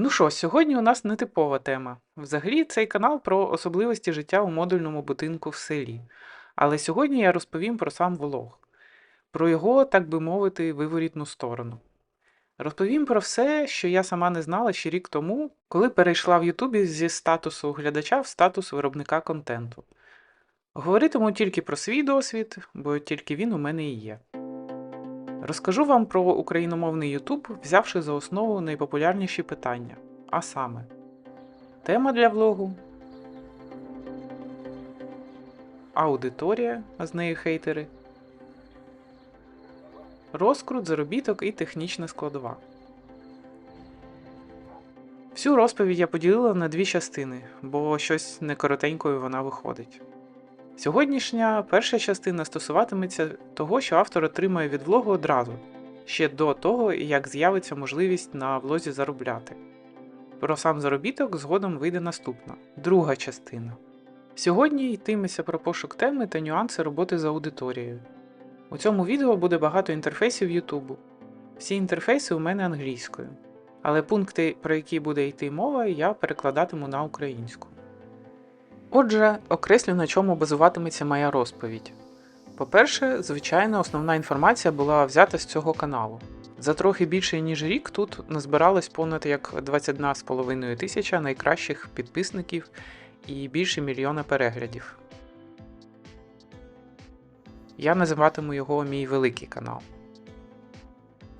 Ну що, сьогодні у нас нетипова тема. Взагалі, цей канал про особливості життя у модульному будинку в селі. Але сьогодні я розповім про сам влог, про його, так би мовити, виворітну сторону. Розповім про все, що я сама не знала ще рік тому, коли перейшла в Ютубі зі статусу глядача в статус виробника контенту. Говоритиму тільки про свій досвід, бо тільки він у мене і є. Розкажу вам про україномовний YouTube, взявши за основу найпопулярніші питання. А саме, тема для влогу, аудиторія, а з нею хейтери, розкрут, заробіток і технічна складова. Всю розповідь я поділила на дві частини, бо щось не коротенькою вона виходить. Сьогоднішня перша частина стосуватиметься того, що автор отримає від влогу одразу, ще до того, як з'явиться можливість на влозі заробляти. Про сам заробіток згодом вийде наступна, друга частина. Сьогодні йтиметься про пошук теми та нюанси роботи з аудиторією. У цьому відео буде багато інтерфейсів Ютубу. Всі інтерфейси у мене англійською, але пункти, про які буде йти мова, я перекладатиму на українську. Отже, окреслю на чому базуватиметься моя розповідь. По-перше, звичайно, основна інформація була взята з цього каналу. За трохи більше ніж рік тут назбиралось понад як 21,5 тисяча найкращих підписників і більше мільйона переглядів. Я називатиму його мій великий канал.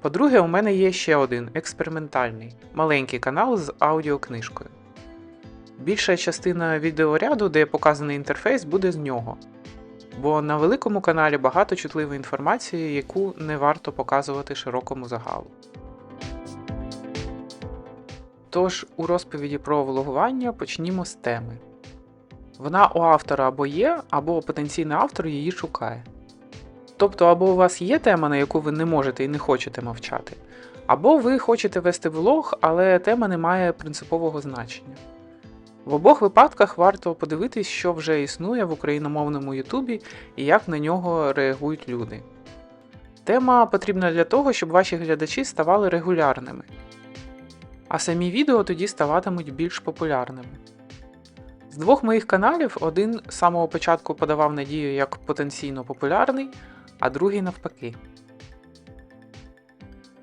По-друге, у мене є ще один експериментальний маленький канал з аудіокнижкою. Більша частина відеоряду, де показаний інтерфейс, буде з нього. Бо на великому каналі багато чутливої інформації, яку не варто показувати широкому загалу. Тож, у розповіді про влогування почнімо з теми. Вона у автора або є, або потенційний автор її шукає. Тобто, або у вас є тема, на яку ви не можете і не хочете мовчати, або ви хочете вести влог, але тема не має принципового значення. В обох випадках варто подивитись, що вже існує в україномовному Ютубі і як на нього реагують люди. Тема потрібна для того, щоб ваші глядачі ставали регулярними, а самі відео тоді ставатимуть більш популярними. З двох моїх каналів один з самого початку подавав надію як потенційно популярний, а другий навпаки.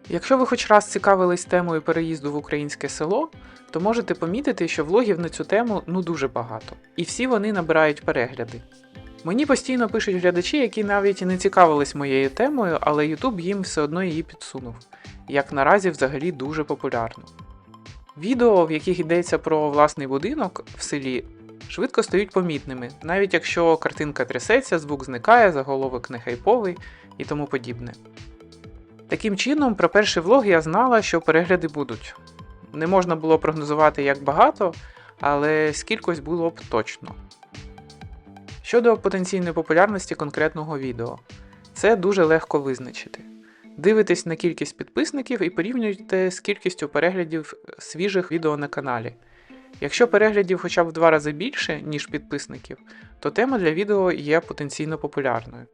Якщо ви хоч раз цікавились темою переїзду в українське село, то можете помітити, що влогів на цю тему ну дуже багато, і всі вони набирають перегляди. Мені постійно пишуть глядачі, які навіть і не цікавились моєю темою, але YouTube їм все одно її підсунув, як наразі взагалі дуже популярно. Відео, в яких йдеться про власний будинок в селі, швидко стають помітними, навіть якщо картинка трясеться, звук зникає, заголовок не хайповий і тому подібне. Таким чином, про перший влог я знала, що перегляди будуть. Не можна було прогнозувати як багато, але скількось було б точно. Щодо потенційної популярності конкретного відео, це дуже легко визначити. Дивитесь на кількість підписників і порівнюйте з кількістю переглядів свіжих відео на каналі. Якщо переглядів хоча б в два рази більше, ніж підписників, то тема для відео є потенційно популярною.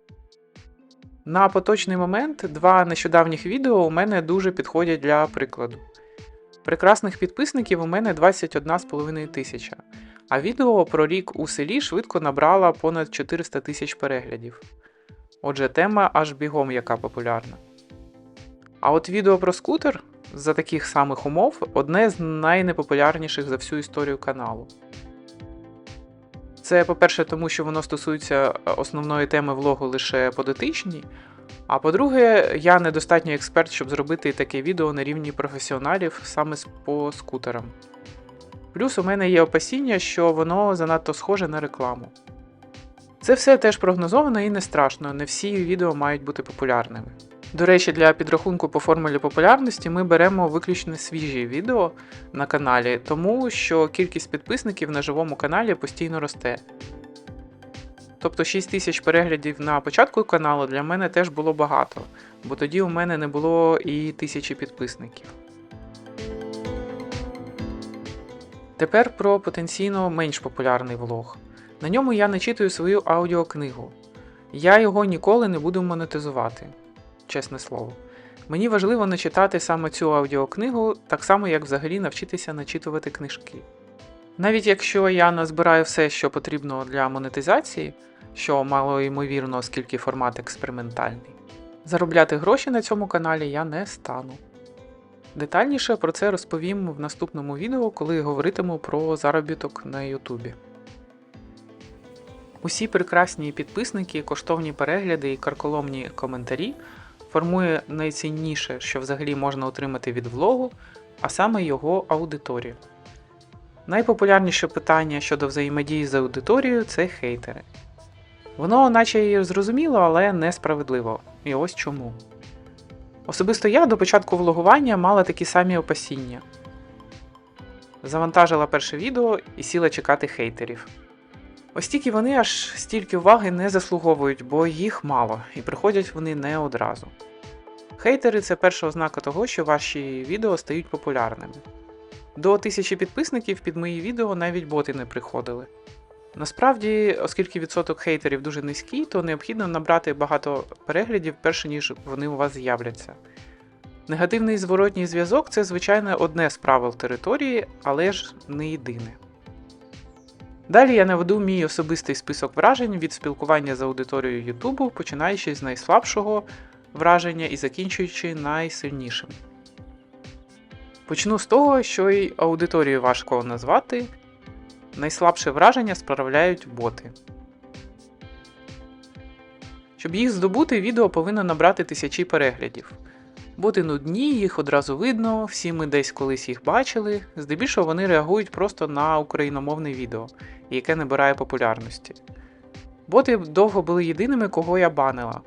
На поточний момент два нещодавніх відео у мене дуже підходять для прикладу. Прекрасних підписників у мене 21,5 тисяча, а відео про рік у селі швидко набрало понад 400 тисяч переглядів. Отже, тема аж бігом яка популярна. А от відео про скутер за таких самих умов одне з найнепопулярніших за всю історію каналу. Це, по-перше, тому що воно стосується основної теми влогу лише по дотичній. А по-друге, я недостатньо експерт, щоб зробити таке відео на рівні професіоналів саме по скутерам. Плюс у мене є опасіння, що воно занадто схоже на рекламу. Це все теж прогнозовано і не страшно, не всі відео мають бути популярними. До речі, для підрахунку по формулі популярності ми беремо виключно свіжі відео на каналі, тому що кількість підписників на живому каналі постійно росте. Тобто 6 тисяч переглядів на початку каналу для мене теж було багато, бо тоді у мене не було і тисячі підписників. Тепер про потенційно менш популярний влог. На ньому я начитую свою аудіокнигу. Я його ніколи не буду монетизувати, чесне слово. Мені важливо не читати саме цю аудіокнигу, так само як взагалі навчитися начитувати книжки. Навіть якщо я назбираю все, що потрібно для монетизації, що мало ймовірно, оскільки формат експериментальний, заробляти гроші на цьому каналі я не стану. Детальніше про це розповім в наступному відео, коли говоритиму про заробіток на Ютубі. Усі прекрасні підписники, коштовні перегляди і карколомні коментарі формує найцінніше, що взагалі можна отримати від влогу, а саме його аудиторію. Найпопулярніше питання щодо взаємодії з аудиторією це хейтери. Воно, наче і зрозуміло, але несправедливо. І ось чому. Особисто я до початку влогування мала такі самі опасіння. Завантажила перше відео і сіла чекати хейтерів. Ось тільки вони аж стільки уваги не заслуговують, бо їх мало, і приходять вони не одразу. Хейтери це перша ознака того, що ваші відео стають популярними. До тисячі підписників під мої відео навіть боти не приходили. Насправді, оскільки відсоток хейтерів дуже низький, то необхідно набрати багато переглядів, перше ніж вони у вас з'являться. Негативний зворотній зв'язок це, звичайно, одне з правил території, але ж не єдине. Далі я наведу мій особистий список вражень від спілкування з аудиторією Ютубу, починаючи з найслабшого враження і закінчуючи найсильнішим. Почну з того, що й аудиторію важко назвати. Найслабше враження справляють боти. Щоб їх здобути, відео повинно набрати тисячі переглядів. Боти нудні, їх одразу видно, всі ми десь колись їх бачили. Здебільшого вони реагують просто на україномовне відео, яке набирає популярності. Боти довго були єдиними, кого я банила.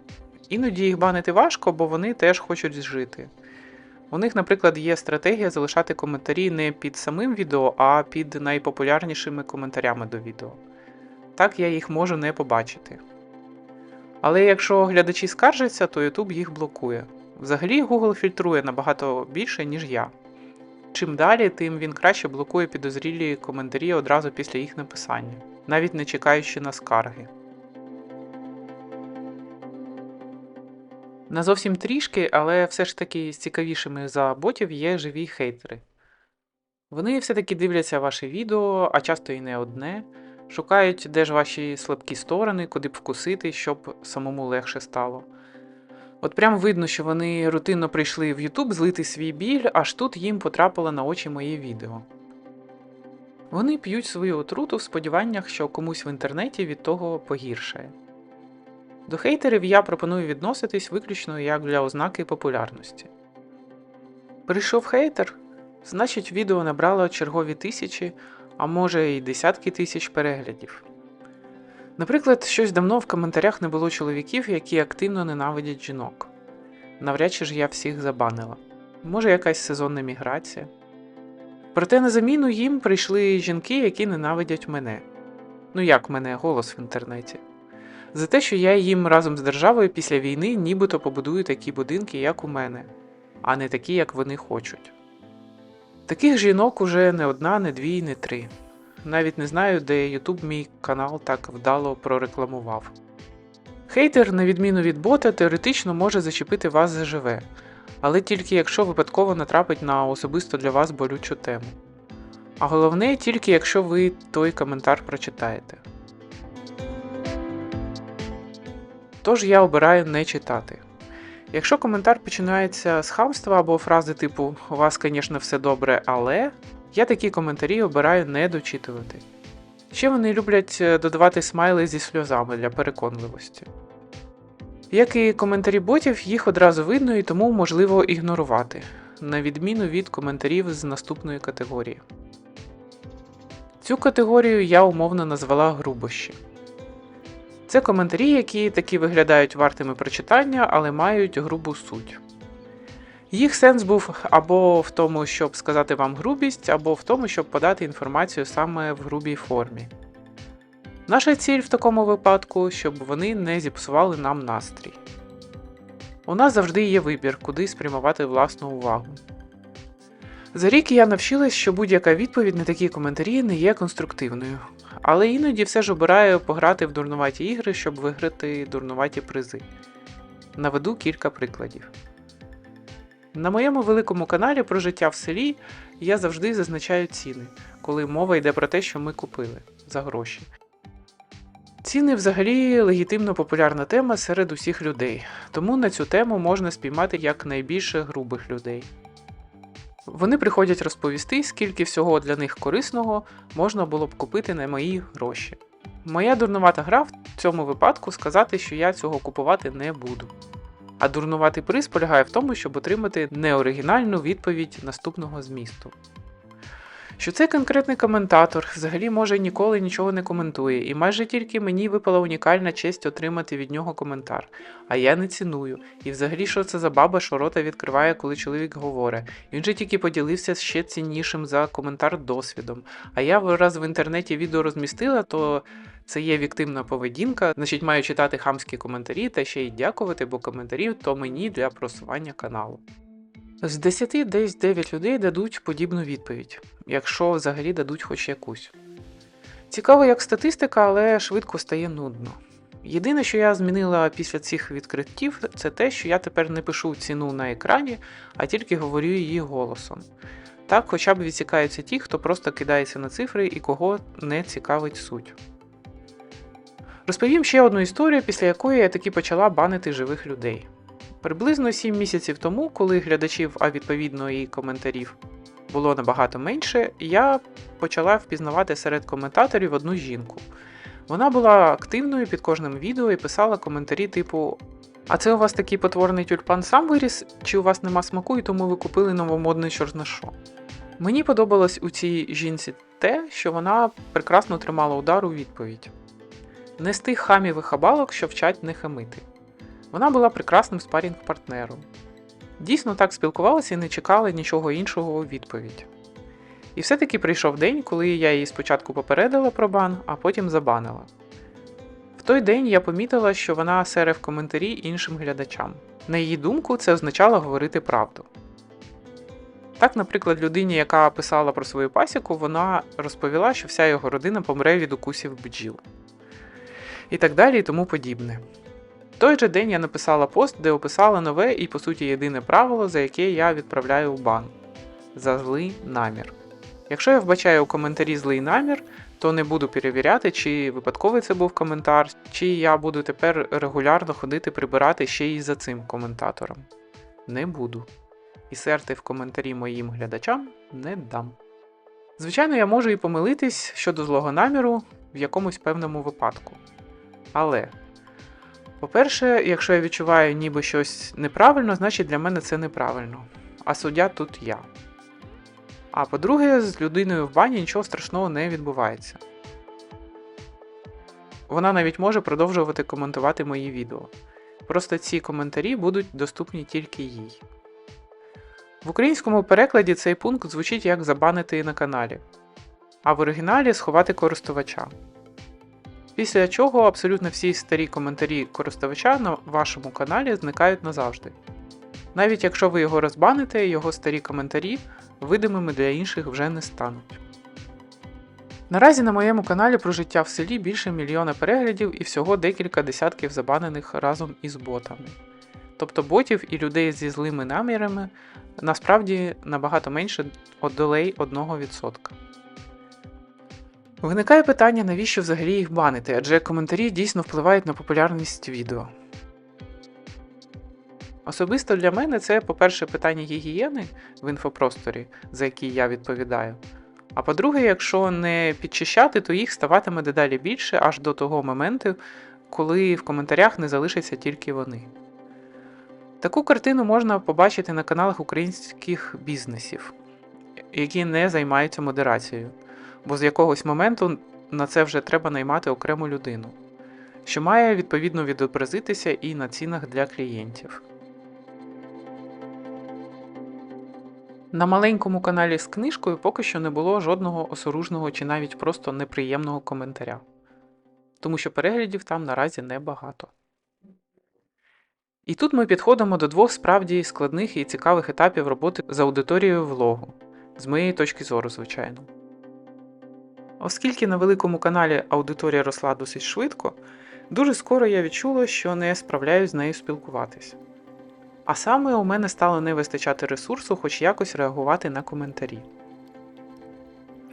Іноді їх банити важко, бо вони теж хочуть жити. У них, наприклад, є стратегія залишати коментарі не під самим відео, а під найпопулярнішими коментарями до відео. Так я їх можу не побачити. Але якщо глядачі скаржаться, то YouTube їх блокує. Взагалі, Google фільтрує набагато більше, ніж я. Чим далі, тим він краще блокує підозрілі коментарі одразу після їх написання, навіть не чекаючи на скарги. На зовсім трішки, але все ж таки з цікавішими за ботів є живі хейтери. Вони все-таки дивляться ваші відео, а часто і не одне, шукають, де ж ваші слабкі сторони, куди б вкусити, щоб самому легше стало. От прям видно, що вони рутинно прийшли в YouTube злити свій біль, аж тут їм потрапило на очі моє відео. Вони п'ють свою отруту в сподіваннях, що комусь в інтернеті від того погіршає. До хейтерів я пропоную відноситись виключно як для ознаки популярності. Прийшов хейтер, значить відео набрало чергові тисячі, а може й десятки тисяч переглядів. Наприклад, щось давно в коментарях не було чоловіків, які активно ненавидять жінок. Навряд чи ж я всіх забанила. Може, якась сезонна міграція. Проте на заміну їм прийшли жінки, які ненавидять мене. Ну як мене, голос в інтернеті. За те, що я їм разом з державою після війни нібито побудую такі будинки, як у мене, а не такі, як вони хочуть. Таких жінок уже не одна, не дві, не три. Навіть не знаю, де YouTube мій канал так вдало прорекламував. Хейтер, на відміну від бота, теоретично може зачепити вас заживе, але тільки якщо випадково натрапить на особисто для вас болючу тему. А головне, тільки якщо ви той коментар прочитаєте. Тож я обираю не читати. Якщо коментар починається з хамства або фрази типу У вас, звісно, все добре, але я такі коментарі обираю не дочитувати. Ще вони люблять е, додавати смайли зі сльозами для переконливості. Як і коментарі ботів, їх одразу видно і тому можливо ігнорувати, на відміну від коментарів з наступної категорії. Цю категорію я умовно назвала грубощі. Це коментарі, які таки виглядають вартими прочитання, але мають грубу суть. Їх сенс був або в тому, щоб сказати вам грубість, або в тому, щоб подати інформацію саме в грубій формі. Наша ціль в такому випадку, щоб вони не зіпсували нам настрій. У нас завжди є вибір, куди спрямувати власну увагу. За рік я навчилась, що будь-яка відповідь на такі коментарі не є конструктивною, але іноді все ж обираю пограти в дурнуваті ігри, щоб виграти дурнуваті призи. Наведу кілька прикладів. На моєму великому каналі про життя в селі я завжди зазначаю ціни, коли мова йде про те, що ми купили за гроші. Ціни взагалі легітимно популярна тема серед усіх людей, тому на цю тему можна спіймати якнайбільше грубих людей. Вони приходять розповісти, скільки всього для них корисного можна було б купити на мої гроші. Моя дурнувата гра в цьому випадку сказати, що я цього купувати не буду. А дурнуватий приз полягає в тому, щоб отримати неоригінальну відповідь наступного змісту. Що цей конкретний коментатор взагалі може ніколи нічого не коментує, і майже тільки мені випала унікальна честь отримати від нього коментар, а я не ціную. І взагалі, що це за баба, що рота відкриває, коли чоловік говорить. Він же тільки поділився ще ціннішим за коментар досвідом. А я раз в інтернеті відео розмістила, то це є віктивна поведінка, значить маю читати хамські коментарі та ще й дякувати, бо коментарів то мені для просування каналу. З 10 десь 9 людей дадуть подібну відповідь, якщо взагалі дадуть хоч якусь. Цікаво як статистика, але швидко стає нудно. Єдине, що я змінила після цих відкриттів, це те, що я тепер не пишу ціну на екрані, а тільки говорю її голосом. Так хоча б відсікаються ті, хто просто кидається на цифри і кого не цікавить суть. Розповім ще одну історію, після якої я таки почала банити живих людей. Приблизно 7 місяців тому, коли глядачів, а відповідно і коментарів було набагато менше, я почала впізнавати серед коментаторів одну жінку. Вона була активною під кожним відео і писала коментарі типу: А це у вас такий потворний тюльпан сам виріс, чи у вас нема смаку, і тому ви купили новомодний чорна що? Мені подобалось у цій жінці те, що вона прекрасно тримала удар у відповідь. Не з тих хамів і хабалок, що вчать не хамити. Вона була прекрасним спарінг-партнером. Дійсно так спілкувалася і не чекала нічого іншого у відповідь. І все-таки прийшов день, коли я її спочатку попередила про бан, а потім забанила. В той день я помітила, що вона сере в коментарі іншим глядачам. На її думку, це означало говорити правду. Так, наприклад, людині, яка писала про свою пасіку, вона розповіла, що вся його родина помре від укусів бджіл. І так далі, і тому подібне. В той же день я написала пост, де описала нове і, по суті, єдине правило, за яке я відправляю у бан за злий намір. Якщо я вбачаю у коментарі злий намір, то не буду перевіряти, чи випадковий це був коментар, чи я буду тепер регулярно ходити прибирати ще й за цим коментатором. Не буду. І серти в коментарі моїм глядачам не дам. Звичайно, я можу і помилитись щодо злого наміру в якомусь певному випадку. Але, по-перше, якщо я відчуваю ніби щось неправильно, значить для мене це неправильно. А суддя тут я. А по-друге, з людиною в бані нічого страшного не відбувається. Вона навіть може продовжувати коментувати мої відео. Просто ці коментарі будуть доступні тільки їй. В українському перекладі цей пункт звучить як забанити на каналі, а в оригіналі сховати користувача. Після чого абсолютно всі старі коментарі користувача на вашому каналі зникають назавжди. Навіть якщо ви його розбаните, його старі коментарі видимими для інших вже не стануть. Наразі на моєму каналі про життя в селі більше мільйона переглядів і всього декілька десятків забанених разом із ботами. Тобто ботів і людей зі злими намірами насправді набагато менше долей 1%. Виникає питання, навіщо взагалі їх банити, адже коментарі дійсно впливають на популярність відео. Особисто для мене це, по-перше, питання гігієни в інфопросторі, за які я відповідаю. А по-друге, якщо не підчищати, то їх ставатиме дедалі більше аж до того моменту, коли в коментарях не залишаться тільки вони. Таку картину можна побачити на каналах українських бізнесів, які не займаються модерацією, бо з якогось моменту на це вже треба наймати окрему людину, що має відповідно відобразитися і на цінах для клієнтів. На маленькому каналі з книжкою поки що не було жодного осоружного чи навіть просто неприємного коментаря, тому що переглядів там наразі небагато. І тут ми підходимо до двох справді складних і цікавих етапів роботи з аудиторією влогу, з моєї точки зору, звичайно. Оскільки на великому каналі аудиторія росла досить швидко, дуже скоро я відчула, що не справляюсь з нею спілкуватись. А саме у мене стало не вистачати ресурсу, хоч якось реагувати на коментарі.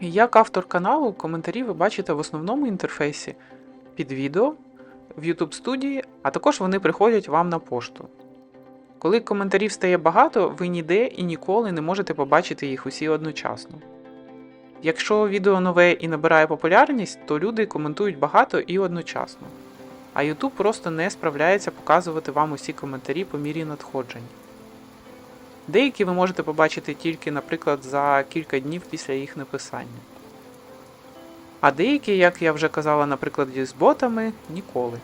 Як автор каналу, коментарі ви бачите в основному інтерфейсі під відео в YouTube студії, а також вони приходять вам на пошту. Коли коментарів стає багато, ви ніде і ніколи не можете побачити їх усі одночасно. Якщо відео нове і набирає популярність, то люди коментують багато і одночасно. А YouTube просто не справляється показувати вам усі коментарі по мірі надходження. Деякі ви можете побачити тільки, наприклад, за кілька днів після їх написання. А деякі, як я вже казала, наприклад, з ботами, ніколи.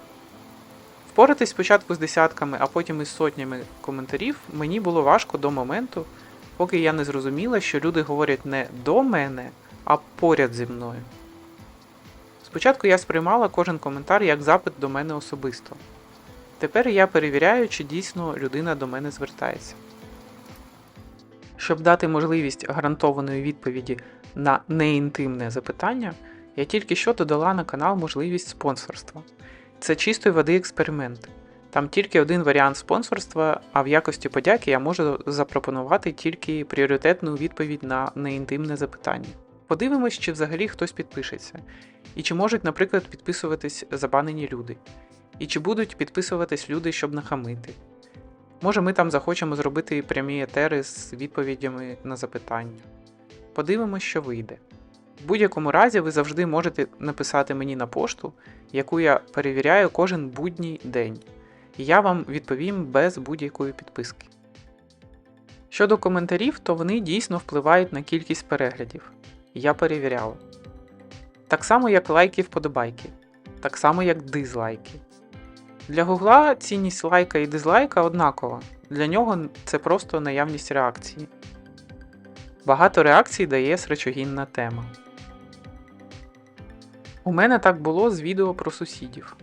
Впоратись спочатку з десятками, а потім із сотнями коментарів мені було важко до моменту, поки я не зрозуміла, що люди говорять не до мене, а поряд зі мною. Спочатку я сприймала кожен коментар як запит до мене особисто. Тепер я перевіряю, чи дійсно людина до мене звертається. Щоб дати можливість гарантованої відповіді на неінтимне запитання, я тільки що додала на канал можливість спонсорства. Це чистої води експеримент. Там тільки один варіант спонсорства, а в якості подяки я можу запропонувати тільки пріоритетну відповідь на неінтимне запитання. Подивимось, чи взагалі хтось підпишеться, і чи можуть, наприклад, підписуватись забанені люди, і чи будуть підписуватись люди, щоб нахамити. Може, ми там захочемо зробити прямі етери з відповідями на запитання. Подивимось, що вийде. В будь-якому разі ви завжди можете написати мені на пошту, яку я перевіряю кожен будній день, і я вам відповім без будь-якої підписки. Щодо коментарів, то вони дійсно впливають на кількість переглядів. Я перевіряла. Так само, як лайки вподобайки, так само, як дизлайки. Для Гугла цінність лайка і дизлайка однакова. Для нього це просто наявність реакції. Багато реакцій дає сречогінна тема. У мене так було з відео про сусідів.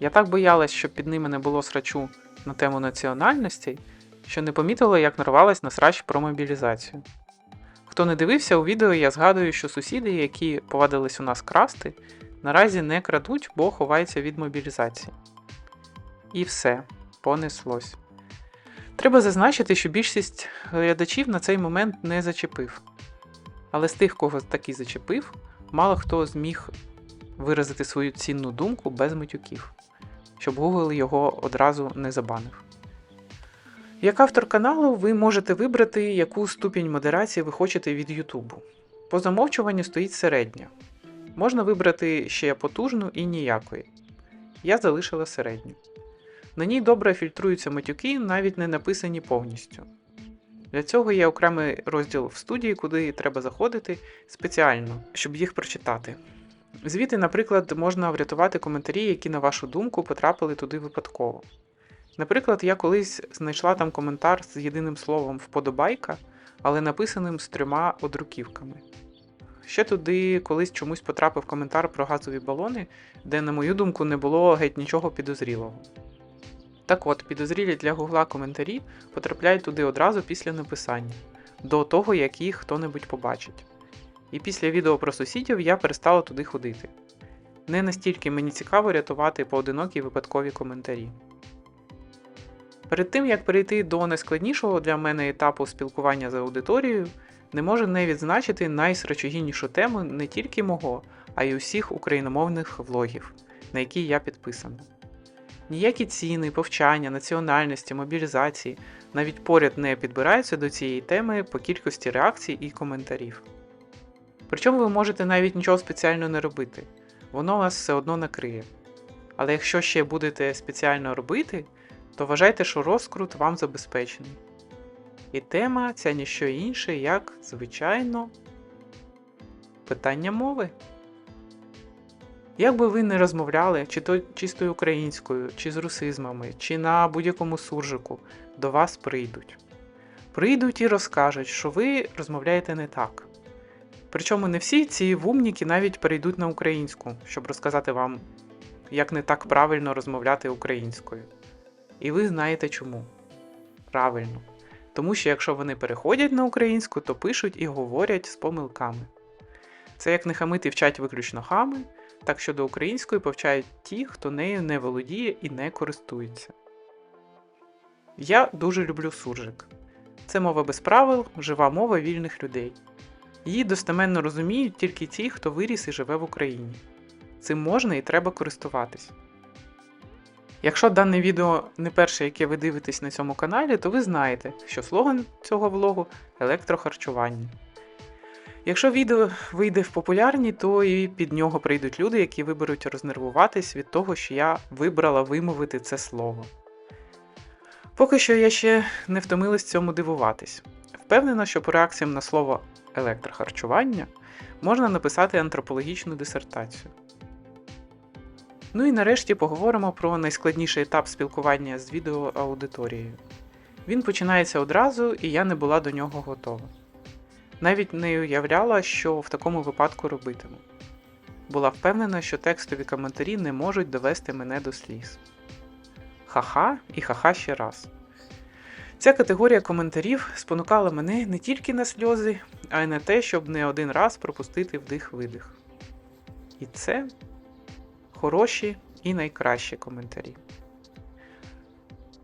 Я так боялась, щоб під ними не було срачу на тему національностей, що не помітила, як нарвалась на срач про мобілізацію. Хто не дивився у відео, я згадую, що сусіди, які повадились у нас красти, наразі не крадуть, бо ховаються від мобілізації. І все, понеслось. Треба зазначити, що більшість глядачів на цей момент не зачепив. Але з тих, кого таки зачепив, мало хто зміг виразити свою цінну думку без матюків, щоб Google його одразу не забанив. Як автор каналу, ви можете вибрати, яку ступінь модерації ви хочете від YouTube. По замовчуванню стоїть середня. Можна вибрати ще потужну і ніякої. Я залишила середню. На ній добре фільтруються матюки, навіть не написані повністю. Для цього є окремий розділ в студії, куди треба заходити спеціально, щоб їх прочитати. Звідти, наприклад, можна врятувати коментарі, які, на вашу думку, потрапили туди випадково. Наприклад, я колись знайшла там коментар з єдиним словом вподобайка, але написаним з трьома одруківками. Ще туди колись чомусь потрапив коментар про газові балони, де, на мою думку, не було геть нічого підозрілого. Так от, підозрілі для гугла коментарі потрапляють туди одразу після написання, до того, як їх хто-небудь побачить. І після відео про сусідів я перестала туди ходити. Не настільки мені цікаво рятувати поодинокі випадкові коментарі. Перед тим як перейти до найскладнішого для мене етапу спілкування з аудиторією, не можу не відзначити найсрачогіннішу тему не тільки мого, а й усіх україномовних влогів, на які я підписана. Ніякі ціни, повчання, національності, мобілізації навіть поряд не підбираються до цієї теми по кількості реакцій і коментарів. Причому ви можете навіть нічого спеціально не робити, воно вас все одно накриє. Але якщо ще будете спеціально робити, то вважайте, що розкрут вам забезпечений. І тема ця ніщо інше, як, звичайно, питання мови. Як би ви не розмовляли, чи то чистою українською, чи з русизмами, чи на будь-якому суржику, до вас прийдуть. Прийдуть і розкажуть, що ви розмовляєте не так. Причому не всі ці вумніки навіть перейдуть на українську, щоб розказати вам, як не так правильно розмовляти українською. І ви знаєте чому. Правильно. Тому що якщо вони переходять на українську, то пишуть і говорять з помилками. Це як не хамити вчать виключно хами, так що до української повчають ті, хто нею не володіє і не користується. Я дуже люблю суржик. Це мова без правил, жива мова вільних людей. Її достеменно розуміють тільки ті, хто виріс і живе в Україні. Цим можна і треба користуватись. Якщо дане відео не перше, яке ви дивитесь на цьому каналі, то ви знаєте, що слоган цього влогу електрохарчування. Якщо відео вийде в популярні, то і під нього прийдуть люди, які виберуть рознервуватись від того, що я вибрала вимовити це слово. Поки що я ще не втомилась цьому дивуватись. Впевнена, що по реакціям на слово електрохарчування можна написати антропологічну дисертацію. Ну і нарешті поговоримо про найскладніший етап спілкування з відеоаудиторією. Він починається одразу, і я не була до нього готова. Навіть не уявляла, що в такому випадку робитиму. Була впевнена, що текстові коментарі не можуть довести мене до сліз. Ха-ха і ха-ха ще раз. Ця категорія коментарів спонукала мене не тільки на сльози, а й на те, щоб не один раз пропустити вдих-видих. І це хороші і найкращі коментарі.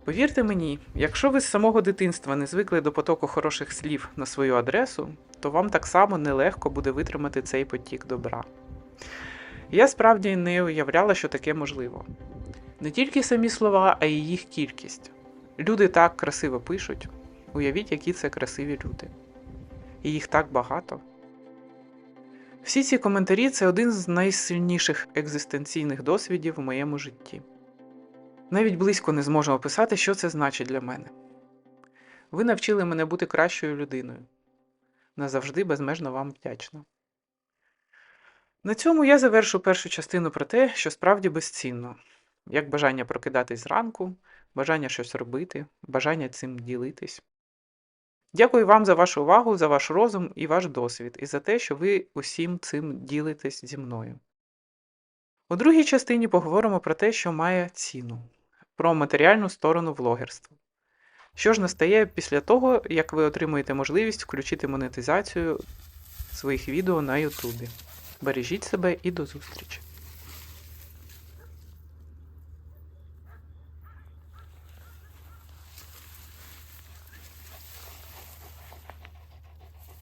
Повірте мені, якщо ви з самого дитинства не звикли до потоку хороших слів на свою адресу, то вам так само нелегко буде витримати цей потік добра. Я справді не уявляла, що таке можливо. Не тільки самі слова, а й їх кількість. Люди так красиво пишуть. Уявіть, які це красиві люди. І їх так багато. Всі ці коментарі це один з найсильніших екзистенційних досвідів в моєму житті. Навіть близько не зможу описати, що це значить для мене. Ви навчили мене бути кращою людиною. Назавжди безмежно вам вдячна. На цьому я завершу першу частину про те, що справді безцінно, як бажання прокидатись зранку, бажання щось робити, бажання цим ділитись. Дякую вам за вашу увагу, за ваш розум і ваш досвід, і за те, що ви усім цим ділитесь зі мною. У другій частині поговоримо про те, що має ціну, про матеріальну сторону влогерства. Що ж настає після того, як ви отримуєте можливість включити монетизацію своїх відео на Ютубі. Бережіть себе і до зустрічі!